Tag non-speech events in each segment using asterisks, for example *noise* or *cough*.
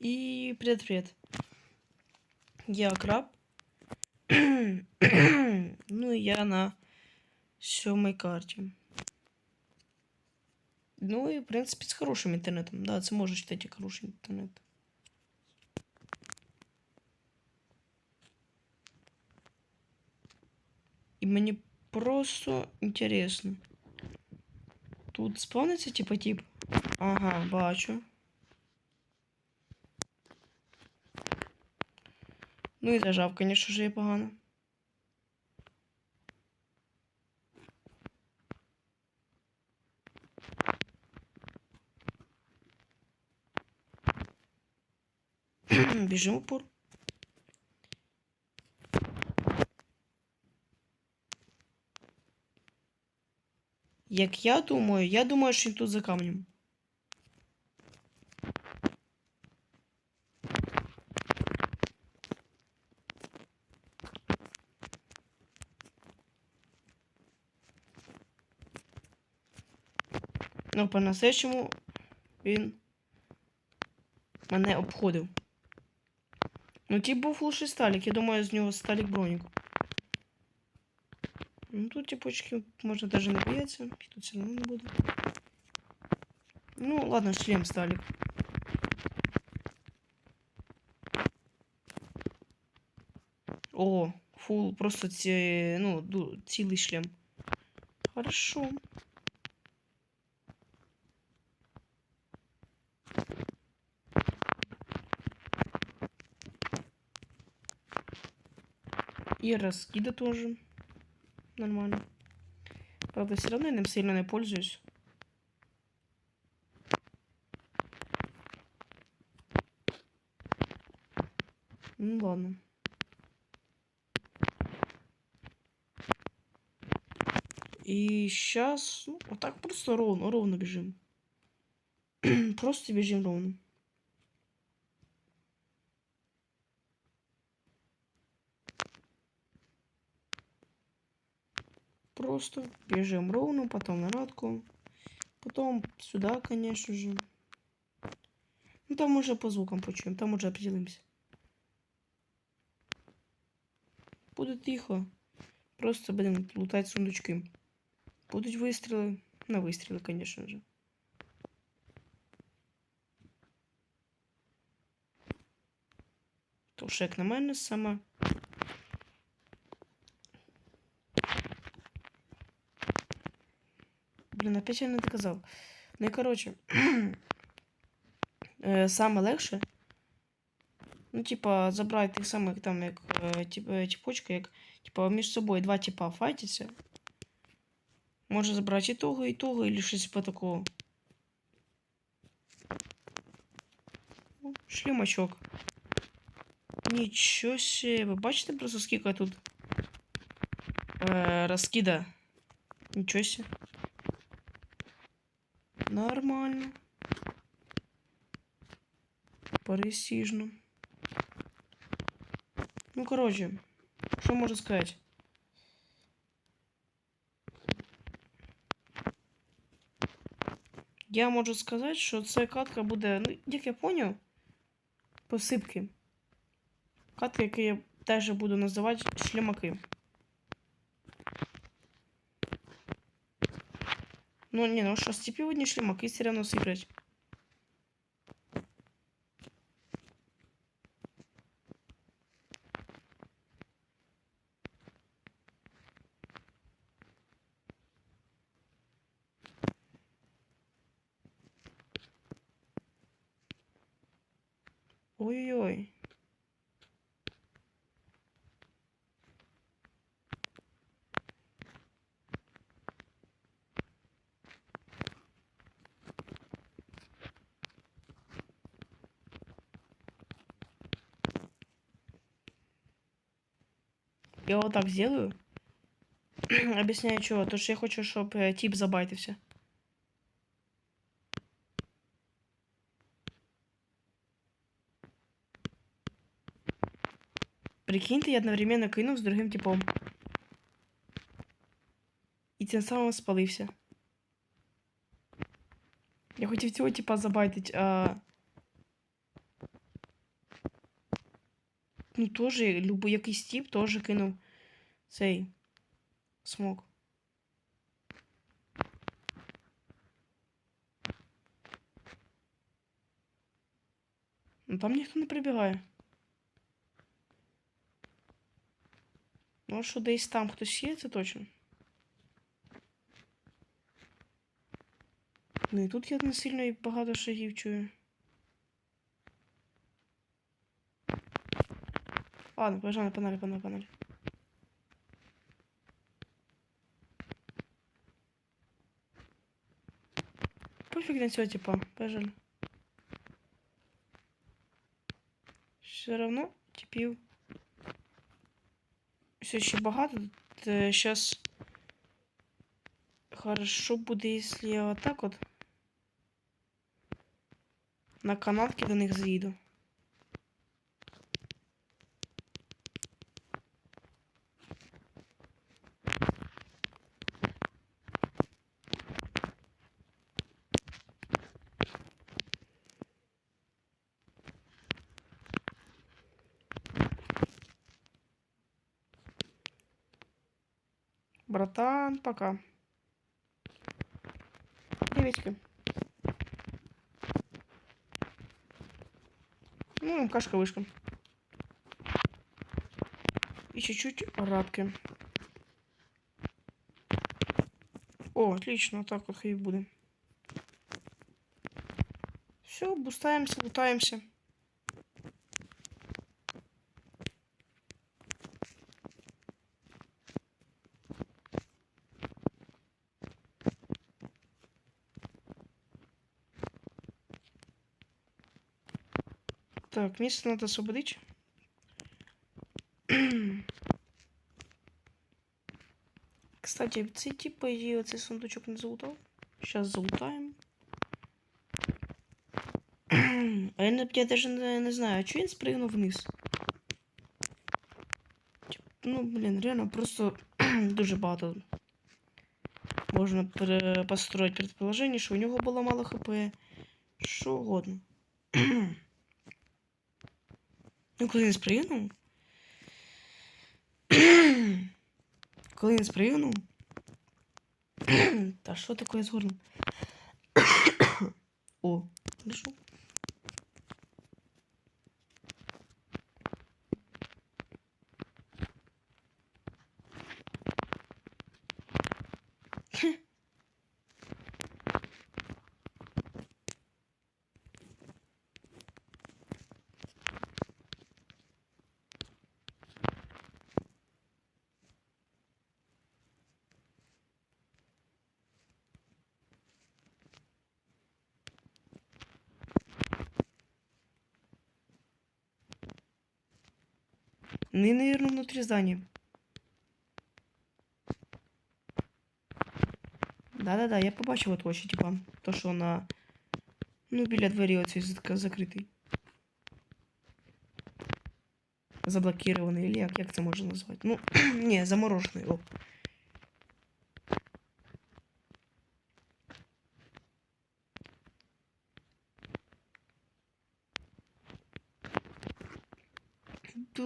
И привет-привет. Я краб. *coughs* ну и я на сьомій карті. Ну і, в принципі, з хорошим інтернетом. Да, це може считати як хороший інтернет. І мені просто інтересно. Тут спавниться типа тип. Ага, бачу. Ну і зажав, же, є погано. *clears throat* Біжимо пор. Як я думаю, я думаю, що він тут за камнем. Ну, по-настоящему він мене обходив. Ну, ті був лише сталік. Я думаю, з нього сталік бронік. Ну, тут типочки можна даже не. Тут все равно не буду. Ну, ладно, шлем сталік. О, фул, просто ці, ну, цілий шлем. Хорошо. И раскида тоже. Нормально. Правда, все равно я им сильно не пользуюсь. Ну ладно. И сейчас, ну, вот так просто ровно, ровно бежим. *clears throat* просто бежим ровно. Просто бежим ровно, потом на радку, потом сюда, конечно же. Ну там уже по звукам почуем, там уже определимся. Буде тихо. Просто будемо лутати сундучки. Будуть вистріли. На вистріли, конечно же. Як на мене, саме Блін, опять я не доказав. Ну і коротше. *clears throat* е, саме легше. Ну, типа, забрати тих самих там, як е, е, типочка, як типа між собою два типа файтяться. Може забрати і того, і того, і щось по такого. О, Шлемачок. Нічого себе. Ви бачите просто скільки тут е, розкида? Нічого себе. Нормально. Престижно. Ну, короче, що можу сказати? Я можу сказати, що ця катка буде, ну, як я поняв, посипки. Катка, яку я теж буду називати шлемаки. Ну, не, ну що, степі одні шлемаки все равно сиплять. Ой-ой-ой. Я вот так сделаю. *clears throat* Объясняю, чего. То, что я хочу, чтобы тип забайтився. Прикиньте, я одновременно кинув з другим типом. І тим самим спалився. Я хотів цього типа забайтить, а ну, теж, любо якийсь тип теж кинув цей смок. Ну там ніхто не прибігає. Ну, що десь там хтось є, це точно. Ну і тут я не сильно і багато шагів чую. Ладно, пожалуй, панель, панель, панель. Пофиг на все, типа, пожалуй. Все равно типів. Все ще багато. Сейчас хорошо буде, если я вот так вот на канатки до них заїду. Пока. Приветики. Ну, кашка-вышка. И чуть-чуть рабки. О, отлично, так вот хай буде. Все, бустаемся, лутаемся. Так, место надо освободить. Кстати, цей тип, по цей сундучок не залутав. Сейчас залутаємо. А я, я даже не, не знаю, а чого він спригнув вниз? Ну, блін, реально, просто *clears throat* дуже багато. Можна построить предположение, що у нього було мало хп. Що угодно. *clears throat* Ну, коли він спригнув. коли він спригнув. Та що таке згорнув? О, хорошо. Они, наверное, внутри здания. Да-да-да, я побачив от очі, типа, то, що на. Ну, біля двері оцей зак- закритий. Заблокирований, или як, як це можна назвати? Ну, *clears throat* ні, заморожений, о.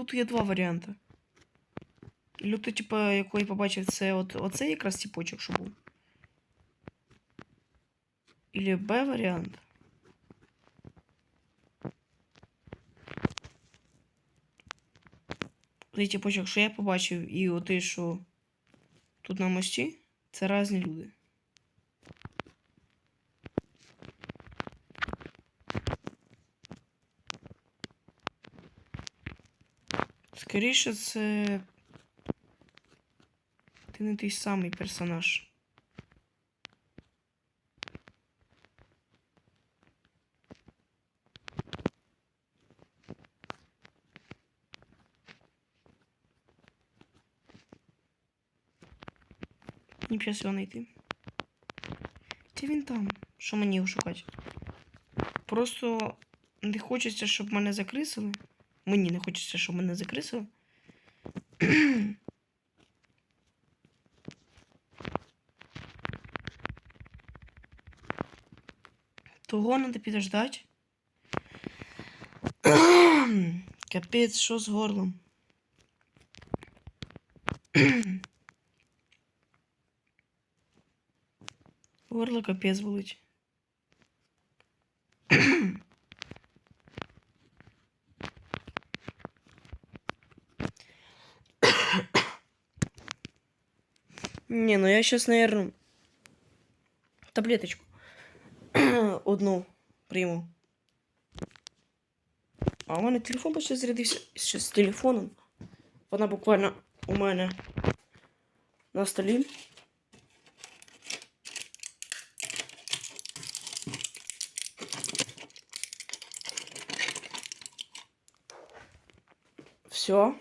Тут є два варіанти. Люто, типа, який побачив, це от, оцей якраз тіпочок, що був. Или Б варіант. Цей тіпочок, що я побачив, і отий, що тут на мості, це різні люди. Скоріше, це. Ти не той самий персонаж. Мені зараз його знайти. Де він там? Що мені його шукати? Просто не хочеться, щоб мене закрисили. Мені не хочеться, щоб мене закрисили. Того треба підождати. Капець, що з горлом? Горло капець болить. Я сейчас, наверное, таблеточку *clears throat* одну прийму. А у мене телефон почти зарядився ще з телефоном. Вона буквально у мене на столі. Все.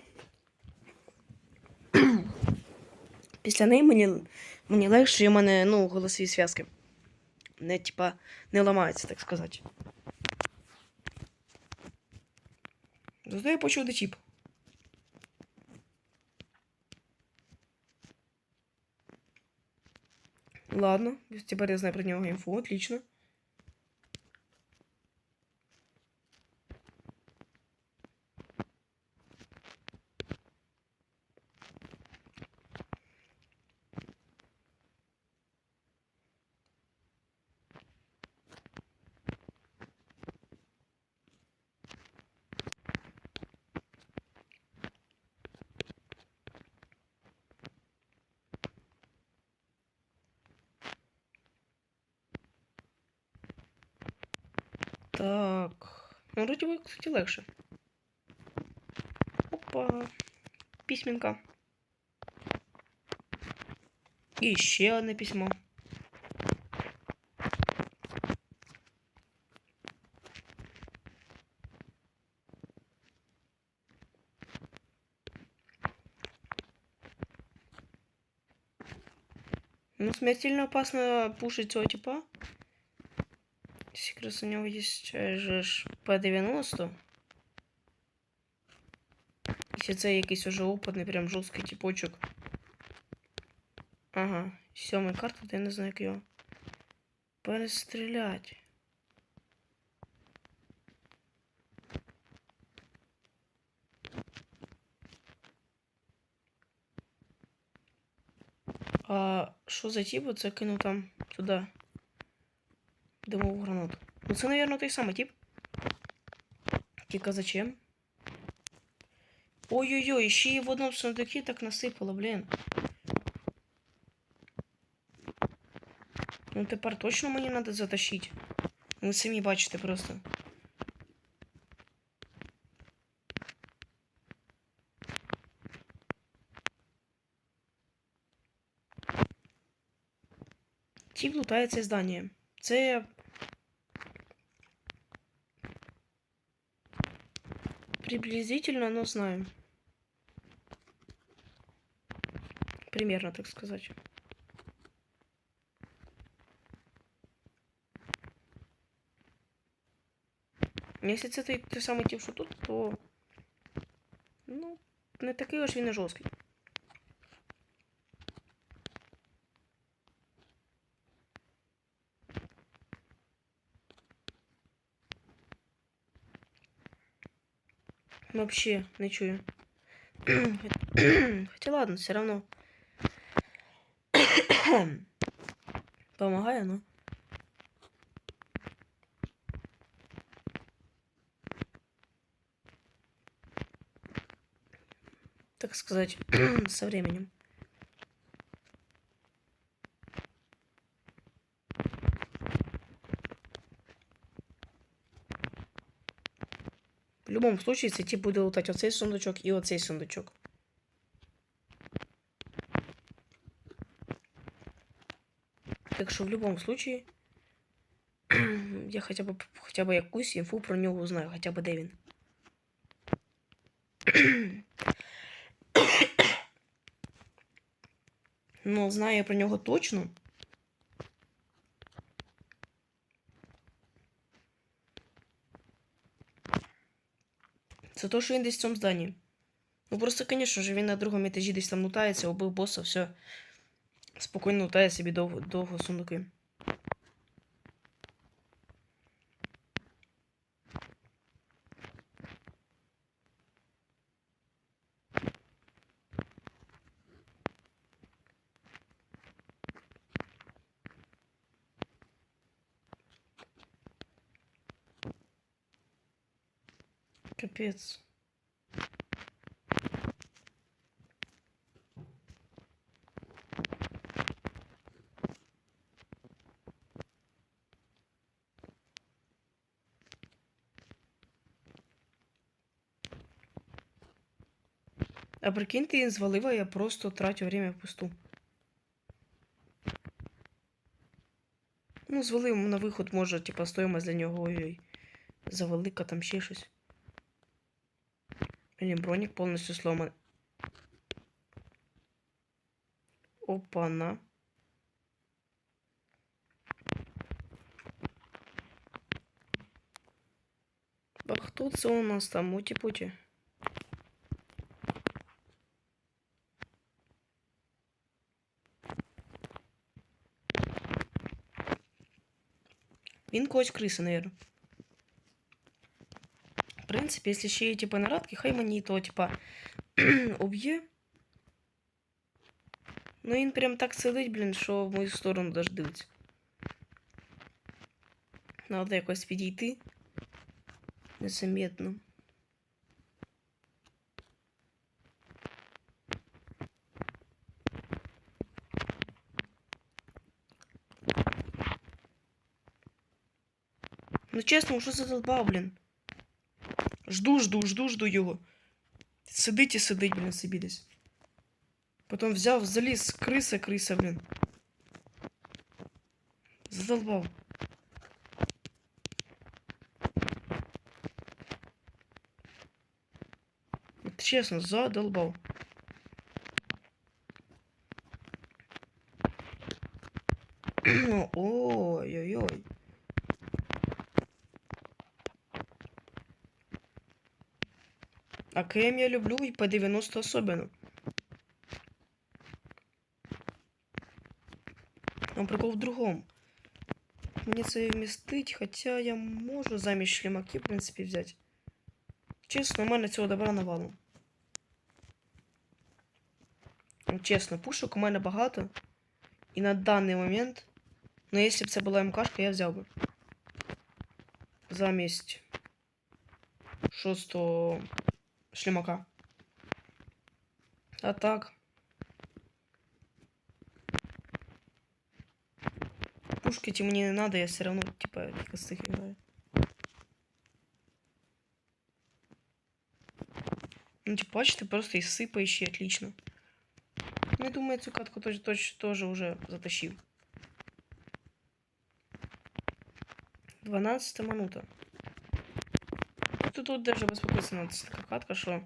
Після неї мені, мені легше, і в мене ну, голосові зв'язки. Не, типа, не ламаються, так сказати. Зато я почув де чіп. Ладно, тепер я знаю про нього інфу, отлично. Бы, кстати, легше. Опа. Письменка. І ще одне письмо. Ну, смертельно опасно пушить цього типа. Якраз у нього є же ж П-90. Якщо це якийсь уже опитний, прям жорсткий типочок. Ага, сьомий карта, я не знаю, як його. Перестрілять. А що за тип? Це кинув там туди. Дымовую гранату. Це, наверное, той самый тип. Тільки зачем? Ой-ой-ой, ще й в одному сундуке так насипало, блін. Ну тепер точно мені треба затащити. Ви самі бачите просто. Тіп лутає це здання. Це Приблизительно, но знаю. Примерно, так сказать. Если це той, той самий тип, що тут, то ну, не такий аж він і жорсткий. Вообще не чую. Хотя ладно, все равно. Помогаю, но. Так сказать, *clears throat* со временем. Будь-якому случае це ті буде лутати оцей сундучок і оцей сундучок. Так що в будь-якому случае *clears throat* я хоча б хоча б якусь інфу про нього знаю, хоча б де він. *clears throat* Ну, знаю я про нього точно. Це то, що він десь в цьому зданні. Ну просто, звісно ж, він на другому етажі десь там лутається, убив боса, все. Спокійно лутає собі довго, довго сундуки. Капець. А прикинь, ти її звалив, а я просто тратю время впусту. Ну, звалив на виход, може, типа, стоїмость для нього ой-ой. Завелика там ще щось. Блін, бронік повністю сломаний. Опана. А хто це у нас там? Муті-путі? Він когось криси, наверное. В принципі, якщо ще є типа нарадки, хай мені то, типа, *clears throat* уб'є. Ну він прям так сидить, блін, що в мою сторону даже дивиться. Надо якось підійти. Незаметно. Ну чесно, що задолбав, блін. Жду, жду, жду, жду його. Сидить і сидить, блін, собі десь. Потім взяв, заліз, криса, криса, блін. Задолбав. От чесно, задолбав. КМ я люблю і по 90 особенно. Но прикол в другому. Мені це вмістить, хоча я можу замість шлемаки, в принципі, взяти. Чесно, у мене цього добра навалом. Ну, Чесно, пушок у мене багато. І на даний момент. Ну, якщо б це була МКшка, я взяв би. Замість шостого шлемака. А так. Пушки эти мне не надо, я все равно, типа, цих играю. Ну, типа, бачите, просто из сыпа ищи, отлично. Ну, я думаю, эту катку тоже, тоже, тоже уже затащил. 12 минута. Тут, тут даже беспокоиться це така катка, що.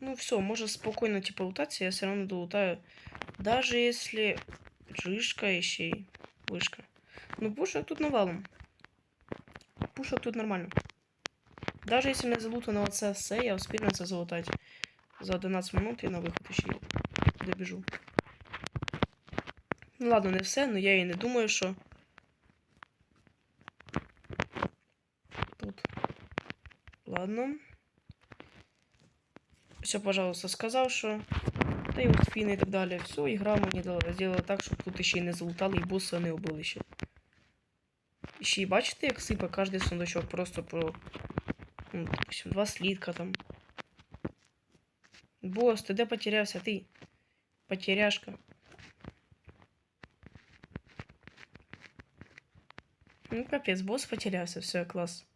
Ну все, може спокійно типа лутатися, я все равно долутаю. Даже если жишка еще и вышка. Ну пушек тут навалом. Пушек тут нормально. Даже если не залутано оце все, я успію це залутати. За 11 минут я на виход ще добіжу. Ну ладно, не все, но я і не думаю, що. Тут. Ладно. Все, пожалуйста, сказав, що. Та й спіни і так далі. Все, ігра мені дала- зробила так, щоб тут ще й не залутали і боса не убили ще. Ще й бачите, як сипе кожний сундучок просто про. Ну, допустим, два слідка там. Бос, ти де потерявся? Ти? Потеряшка. Ну, капець, бос потерявся, все, клас.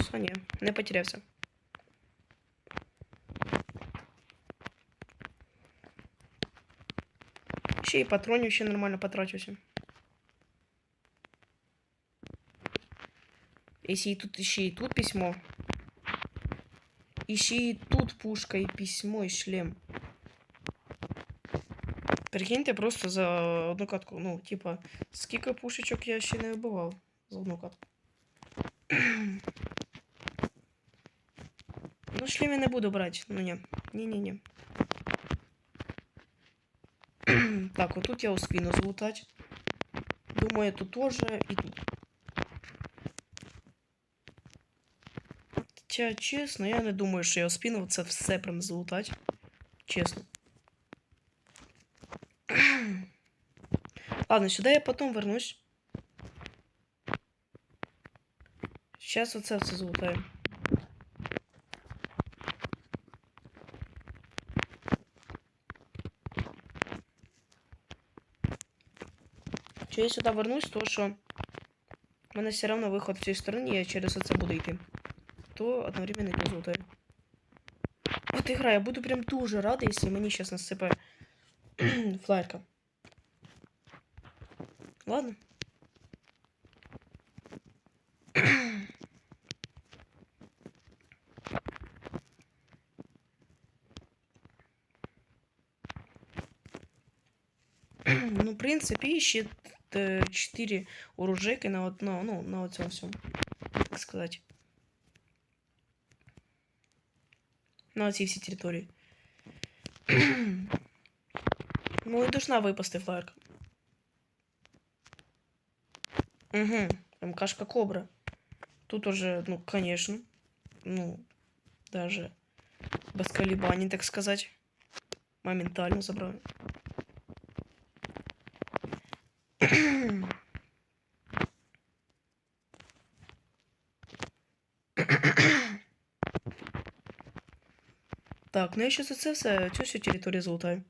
Да, бос, а ні, не потерявся. Ще і патронів ще нормально потрачуся. Если и тут еще и тут письмо. Еще и тут пушка, и письмо, и шлем. Прикиньте просто за одну катку. Ну, типа, скільки пушечок я ще не вбивав за одну катку. *clears throat* шлем я не буду брати. Ну ні. Ні-ні-ні. *clears throat* так, вот тут я успею залутать. Думаю, тут тоже и тут. Хоча, чесно, я не думаю, що я успіну це все прям залутати. Чесно. Ладно, сюди я потім вернусь. Сейчас оце все золотаю. Чи я сюди вернусь, то що в мене все одно виход в цій стороні, я через оце буду йти. То одновременно йду золотаю. От ігра, я буду прям дуже радий, якщо мені зараз насипає *clears throat* флайерка. Ладно. *clears throat* Ну, в принципі, ще 4 оружейки на одно, ну, на оцьому всьому, так сказати. На оцій всій території. *clears throat* ну, і должна випасти флайерка. Угу, МКшка Кобра. Тут уже, ну, конечно, ну, даже без колебаний, так сказать. Моментально забрали. Так, ну я ще за це все, цю всю територію золотаю.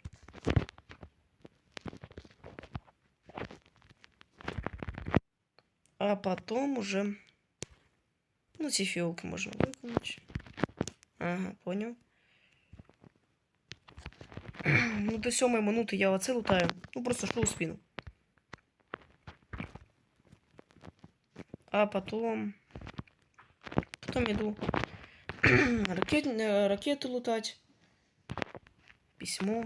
А потом уже... Ну, ці фіолки можна виконати. Ага, понял. *clears throat* ну, до сьомої минути я оце лутаю. Ну, просто шлю у спину. А потом... Потом иду *clears throat* ракет... э, ракету лутать. Письмо.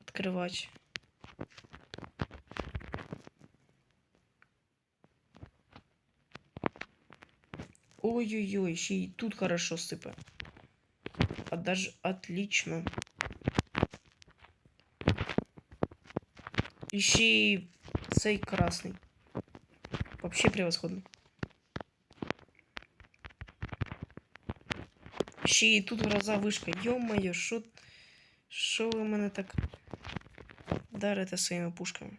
Открывать. Ой-ой-ой, еще и тут хорошо сыпа. А даже отлично. Еще и цей красный. Вообще превосходно. Ще і тут гроза вишка. Йо-моє, що... Що ви мене так дарите своїми пушками?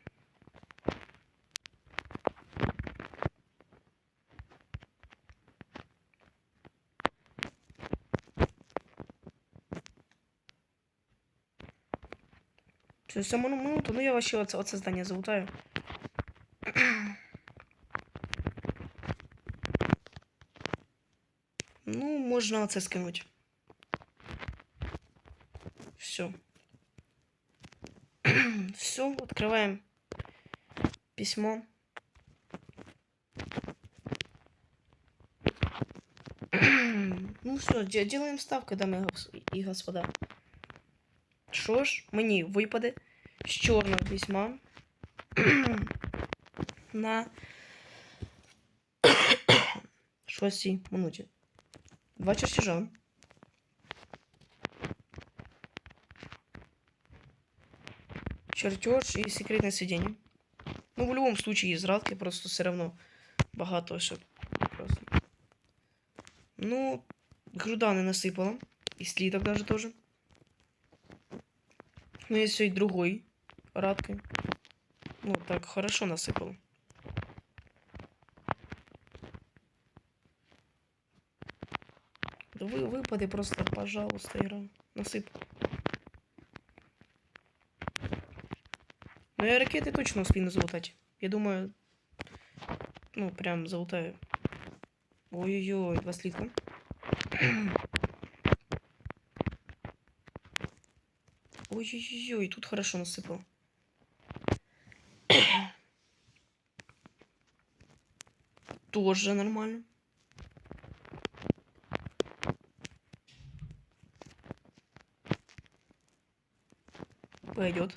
Через саму минуту, ну я вообще оце, оце здання залутаю. Ну, можна оце скинути. Все. *clears throat* Все, открываем письмо. *clears throat* ну все, делаем ставку, дамы и господа. Що ж, мені випаде з чорного письма *clears throat* на шостій минуті. Два чертежа. Чертеж и секретное сведение. Ну, в любом случае, из радки просто все равно багато все. Просто. Ну, груда насыпала. И слиток даже тоже. Ну, есть и другой радкой. Ну, так, хорошо насыпал. вы, выпады просто, пожалуйста, игра. Насып. Ну, я ракеты точно успею залутать. Я думаю, ну, прям залутаю. Ой-ой-ой, два слитка. Ой-ой-ой, тут хорошо насыпал. Тоже нормально. Пойдет.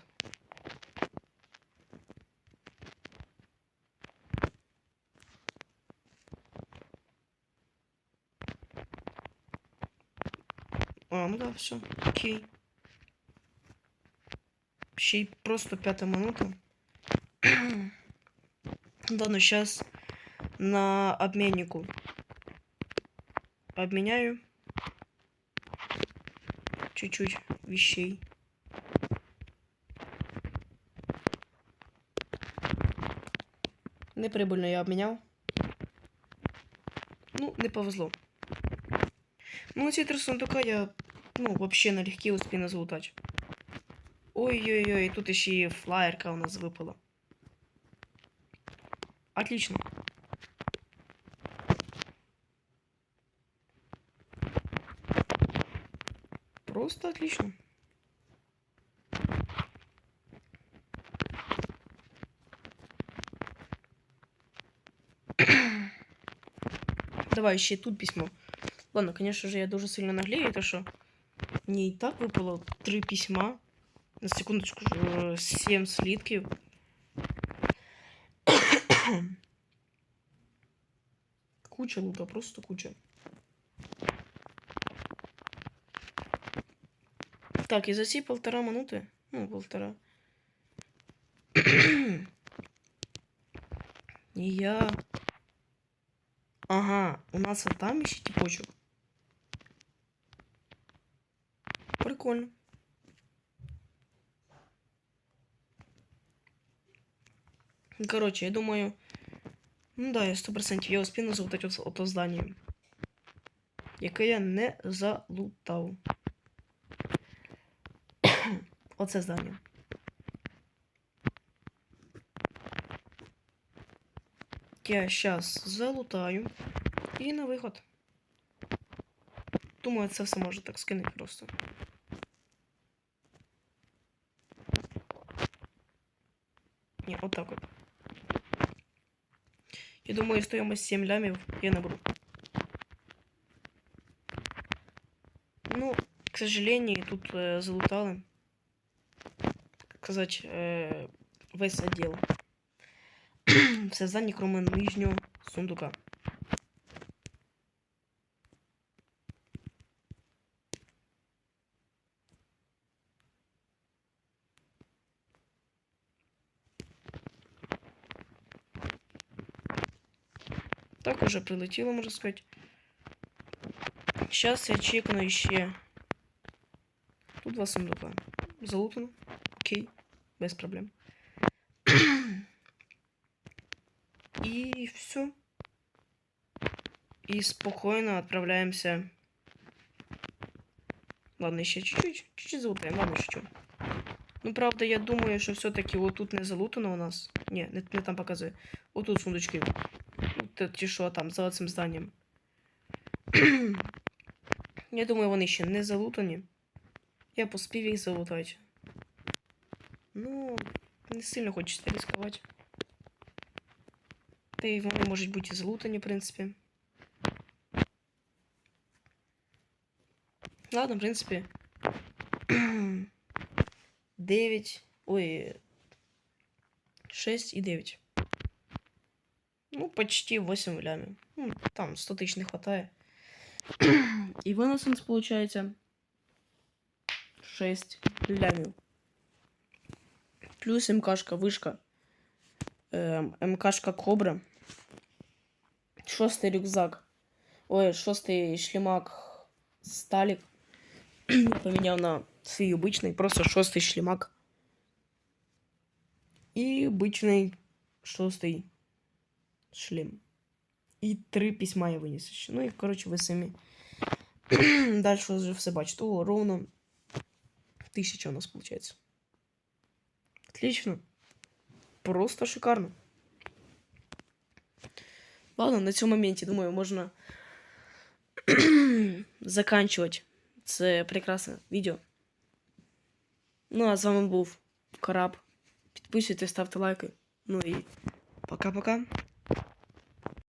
А, ну да, все. Окей. Ще й просто п'ята минута. *clears throat* да, ну сейчас на обменнику обменяю чуть-чуть вещей. Неприбыльно я обменял. Ну, не повезло. Ну, ці три сундука я, ну, вообще налегке успію не залутати. Ой-ой-ой, тут ще і флаєрка у нас випала. Отлично. Просто отлично. Давай ще тут письмо. Ладно, конечно же, я дуже сильно наглею, то что мне и так выпало три письма. На секундочку, э, семь слитків. *coughs* куча лута, просто куча. Так, і за ці полтора минути. Ну, полтора. *coughs* І я. Ага, у нас вот там еще типочек. Прикольно. Короче, я думаю. Ну да, я 100% я успію залутати ото здання. Яке я не залутав. *coughs* Оце здання. Я сейчас залутаю і на виход. Думаю, це все може так скинути просто. Ні, отак от. Я думаю, стоимость 7 лямів я наберу. Ну, к сожалению, тут э, залутали. Так сказать, э, весь отдел. Все здання, кроме нижнього сундука. Так уже прилетіло, можна сказати. Сейчас я чекну ще. Тут два сундука. Залутано. Окей. Без проблем. И все. И спокойно отправляемся. Ладно, еще чуть-чуть. Чуть-чуть залутаем. Ладно, шучу. Ну, правда, я думаю, що все-таки вот тут не залутано у нас. Ні, не, не там показує. Вот тут сундучки. Ті, що там, за цим зданням. Я думаю, вони ще не залутані. Я поспів їх залутати. Ну, не сильно хочеться ризикувати Та й вони можуть бути і залутані, в принципі. Ладно, в принципі. 9. *clears throat* Ой. 6 і 9. Ну, почти 8 лямів. Ну, там 100 тысяч не хватает. И вынос у нас получается 6 лямів. Плюс МКшка, вышка. Эм, МКшка Кобра. Шостий рюкзак. Ой, шостий шлемак Сталік. *clears throat* Я поміняв на свій обичний, просто шостий шлемак. І обичний шостий шлем. І три письма я виніс ще. Ну і, коротше, ви самі. *clears throat* Далі вже все бачите. О, ровно тисяча у нас виходить. Отлично. Просто шикарно. Ладно, на цьому моменті, думаю, можна *clears throat* заканчувати це прекрасне відео. Ну, а з вами був Кораб. Підписуйтесь, ставте лайки. Ну і пока-пока.